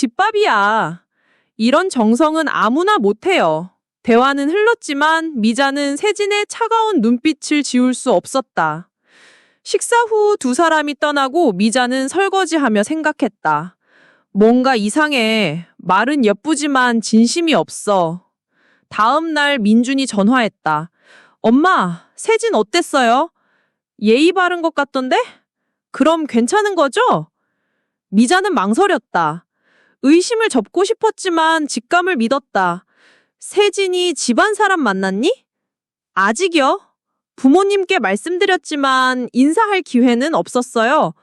집밥이야. 이런 정성은 아무나 못해요. 대화는 흘렀지만 미자는 세진의 차가운 눈빛을 지울 수 없었다. 식사 후 두 사람이 떠나고 미자는 설거지하며 생각했다. 뭔가 이상해. 말은 예쁘지만 진심이 없어. 다음 날 민준이 전화했다. 엄마, 세진 어땠어요? 예의 바른 것 같던데? 그럼 괜찮은 거죠? 미자는 망설였다. 의심을 접고 싶었지만 직감을 믿었다. 세진이 집안 사람 만났니? 아직이요. 부모님께 말씀드렸지만 인사할 기회는 없었어요.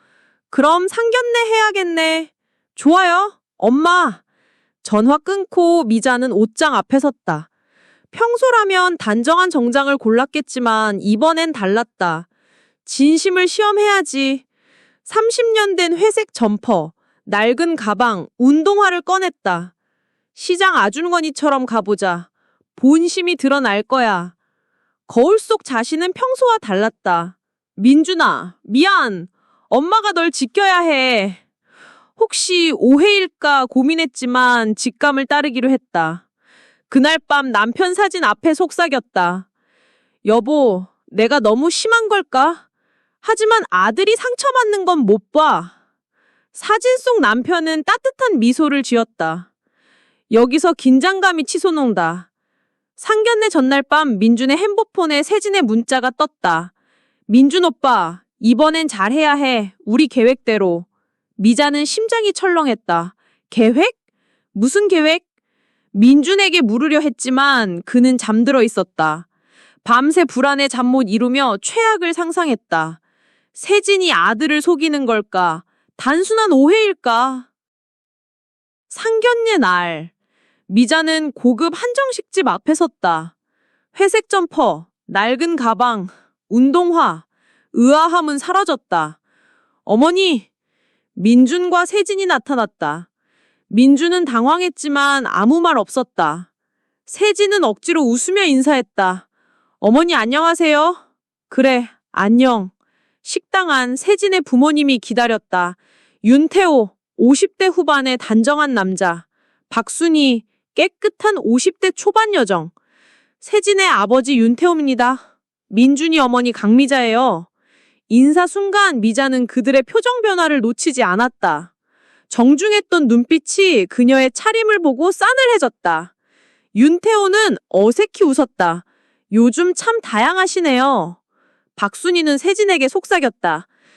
그럼 상견례 해야겠네. 좋아요. 엄마. 전화 끊고 미자는 옷장 앞에 섰다. 평소라면 단정한 정장을 골랐겠지만 이번엔 달랐다. 진심을 시험해야지. 30년 된 회색 점퍼, 낡은 가방, 운동화를 꺼냈다. 시장 아주머니처럼 가보자. 본심이 드러날 거야. 거울 속 자신은 평소와 달랐다. 민준아, 미안. 엄마가 널 지켜야 해. 혹시 오해일까 고민했지만 직감을 따르기로 했다. 그날 밤 남편 사진 앞에 속삭였다. 여보, 내가 너무 심한 걸까? 하지만 아들이 상처받는 건 못 봐. 사진 속 남편은 따뜻한 미소를 지었다. 여기서 긴장감이 치솟는다. 상견례 전날 밤 민준의 핸드폰에 세진의 문자가 떴다. 민준 오빠, 이번엔 잘해야 해. 우리 계획대로. 미자는 심장이 철렁했다. 계획? 무슨 계획? 민준에게 물으려 했지만 그는 잠들어 있었다. 밤새 불안에 잠 못 이루며 최악을 상상했다. 세진이 아들을 속이는 걸까? 단순한 오해일까? 상견례 날. 미자는 고급 한정식집 앞에 섰다. 회색 점퍼, 낡은 가방, 운동화, 의아함은 사라졌다. 어머니, 민준과 세진이 나타났다. 민준은 당황했지만 아무 말 없었다. 세진은 억지로 웃으며 인사했다. 어머니 안녕하세요. 그래, 안녕. 식당 안 세진의 부모님이 기다렸다. 윤태호, 50대 후반의 단정한 남자. 박순희, 깨끗한 50대 초반 여정. 세진의 아버지 윤태호입니다. 민준이 어머니 강미자예요. 인사 순간 미자는 그들의 표정 변화를 놓치지 않았다. 정중했던 눈빛이 그녀의 차림을 보고 싸늘해졌다. 윤태호는 어색히 웃었다. 요즘 참 다양하시네요. 박순희는 세진에게 속삭였다.